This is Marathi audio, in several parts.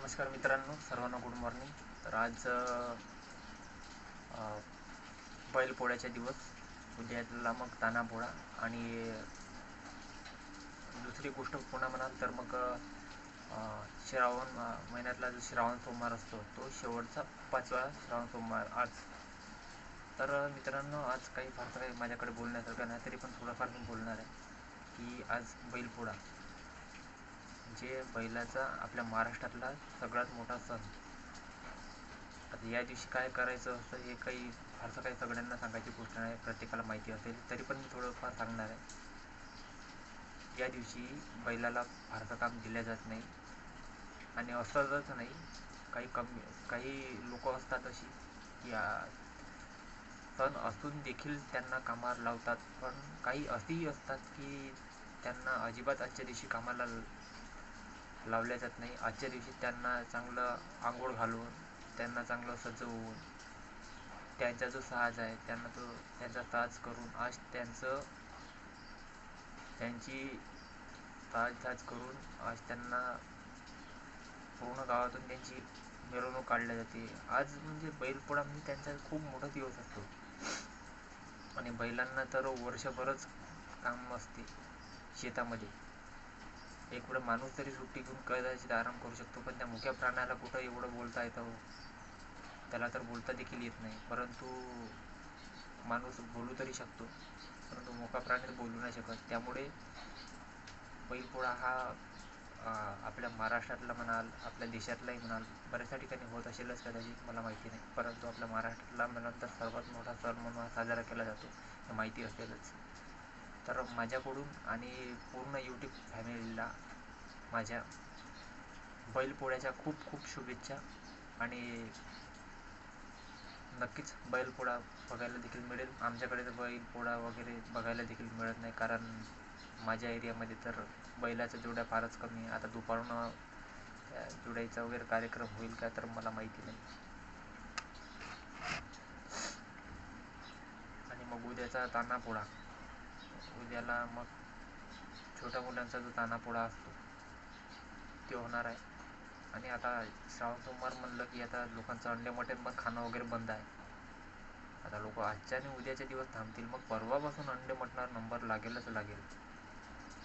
नमस्कार मित्रांनो सर्वांना गुड मॉर्निंग तर आज बैलपोळ्याचा दिवस. उद्याला मग तानापोळा आणि दुसरी गोष्ट पुन्हा म्हणाल तर मग श्रावण महिन्यातला जो श्रावण सोमवार असतो तो शेवटचा पाचवा श्रावण सोमवार आज. तर मित्रांनो आज काही फारसं काही माझ्याकडे बोलण्यासारखं नाही तरी पण थोडंफार मी बोलणार आहे की आज बैलपोळा जे बैलाचा आपल्या महाराष्ट्रातला सगळ्यात मोठा सण. आता या दिवशी काय करायचं असतं हे काही फारसं काही सगळ्यांना सांगायची गोष्ट नाही प्रत्येकाला माहिती असेल. तरी पण मी थोडंफार सांगणार आहे. या दिवशी बैलाला फारसं काम दिलं जात नाही. आणि असतच नाही काही कमी काही लोक असतात अशी की सण असून देखील त्यांना कामावर लावतात. पण काही असेही असतात की त्यांना अजिबात आजच्या दिवशी कामाला लावल्या जात नाही. आजच्या दिवशी त्यांना चांगलं आंघोळ घालून त्यांना चांगलं सजवून त्यांचा जो साज आहे त्यांना तो त्यांचा ताज करून आज त्यांचं त्यांची ताज ताज करून आज त्यांना पूर्ण गावातून त्यांची मिरवणूक काढली जाते. आज म्हणजे बैलपोळा म्हणजे त्यांचा खूप मोठा दिवस असतो. आणि बैलांना तर वर्षभरच काम असते शेतामध्ये. एक वेळ माणूस तरी सुट्टी घेऊन कदाचित आराम करू शकतो पण त्या मुख्या प्राण्याला कुठं एवढं बोलता येतं हो? त्याला तर बोलता देखील येत नाही. परंतु माणूस बोलू तरी शकतो परंतु मोका प्राणी बोलू नाही शकत. त्यामुळे बैलपोळा हा आपल्या महाराष्ट्रातला म्हणाल आपल्या देशातलाही म्हणाल बऱ्याचशा ठिकाणी होत असेलच कदाचित मला माहिती नाही. परंतु आपल्या महाराष्ट्रातला म्हणाल तर सर्वात मोठा सण म्हणून हा साजरा केला जातो. हे माहिती असेलच तर माझ्याकडून आणि पूर्ण यूट्यूब फॅमिलीला माझ्या बैलपोळ्याच्या खूप खूप शुभेच्छा. आणि नक्कीच बैलपोळा बघायला देखील मिळेल. आमच्याकडे तर बैलपोळा वगैरे बघायला देखील मिळत नाही कारण माझ्या एरियामध्ये तर बैलाच्या जोड्या फारच कमी आहे. आता दुपारून जोड्याचा वगैरे कार्यक्रम होईल का तर मला माहिती नाही. आणि मग उद्याचा तानापोळा उद्याला मग छोट्या मुलांचा जो तानापोळा असतो ते होणार आहे. आणि आता श्रावण सोमवार म्हणलं की आता लोकांचं अंडे मटण पण खाणं वगैरे बंद आहे. आता लोक आजच्या आणि उद्याचे दिवस थांबतील. मग परवापासून अंडे मटणार नंबर लागेलच लागेल.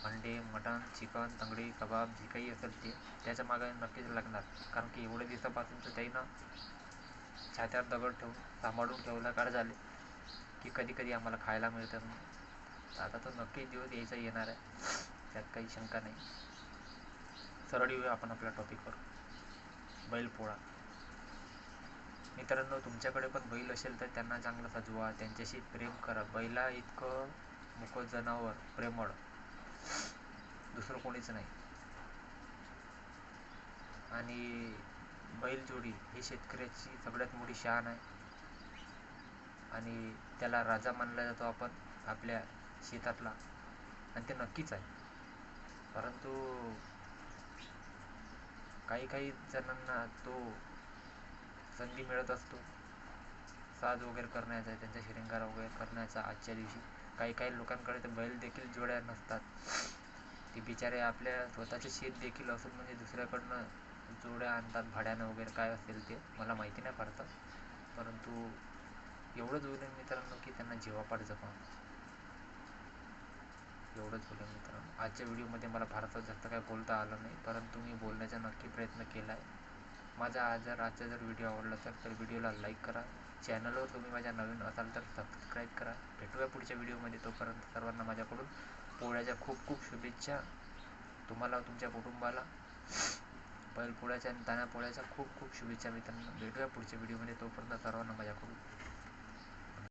अंडे मटण चिकन तंगडी कबाब जे काही असेल ते त्याच्यामागे नक्कीच लागणार. कारण की एवढ्या दिवसापासून तर त्याही ना छात्यावर दगड ठेवून सांभाळून ठेवला काळ झाले की कधी कधी आम्हाला खायला मिळतं. आता तर नक्कीच दिवस यायचा येणार आहे. त्यात काही शंका नाही. सरळ येऊया आपण आपल्या टॉपिकवर बैलपोळा मित्रांनो तुमच्याकडे पण बैल असेल तर त्यांना चांगलं सजवा. त्यांच्याशी प्रेम करा. बैला इतकं मुक जनावर प्रेमळ. दुसरं कोणीच नाही. आणि बैलजोडी ही शेतकऱ्याची सगळ्यात मोठी शान आहे. आणि त्याला राजा मानला जातो आपण. आपल्या शेतातला. आणि ते नक्कीच आहे. परंतु काही काही जणांना तो संधी मिळत असतो. साज वगैरे करण्याचा त्यांचा शिरंगार वगैरे करण्याचा आजच्या दिवशी. काही काही लोकांकडे तर बैल देखील जोड्या नसतात. ते बिचारे आपल्या स्वतःचे शेत देखील असून म्हणजे दुसऱ्याकडनं जोड्या आणतात भाड्यानं वगैरे काय असेल ते मला माहिती नाही फारसं परंतु एवढंच बोलेन मित्रांनो की त्यांना जीवापाड जपा एवढंच बोलेन मित्रांनो. आजच्या व्हिडिओमध्ये मला भारतात जास्त काही बोलता आलं नाही परंतु मी बोलण्याचा नक्की प्रयत्न केला आहे माझा आज जर आजचा जर व्हिडिओ आवडला तर तर व्हिडिओला लाईक करा. चॅनलवर तुम्ही माझ्या नवीन असाल तर सबस्क्राईब करा. भेटूया पुढच्या व्हिडिओमध्ये. तोपर्यंत सर्वांना माझ्याकडून पोळ्याच्या खूप खूप शुभेच्छा. तुम्हाला तुमच्या कुटुंबाला. बैलपोळ्याच्या आणि तान्या पोळ्याच्या खूप खूप शुभेच्छा मित्रांनो. भेटूया पुढच्या व्हिडिओमध्ये. तोपर्यंत सर्वांना माझ्याकडून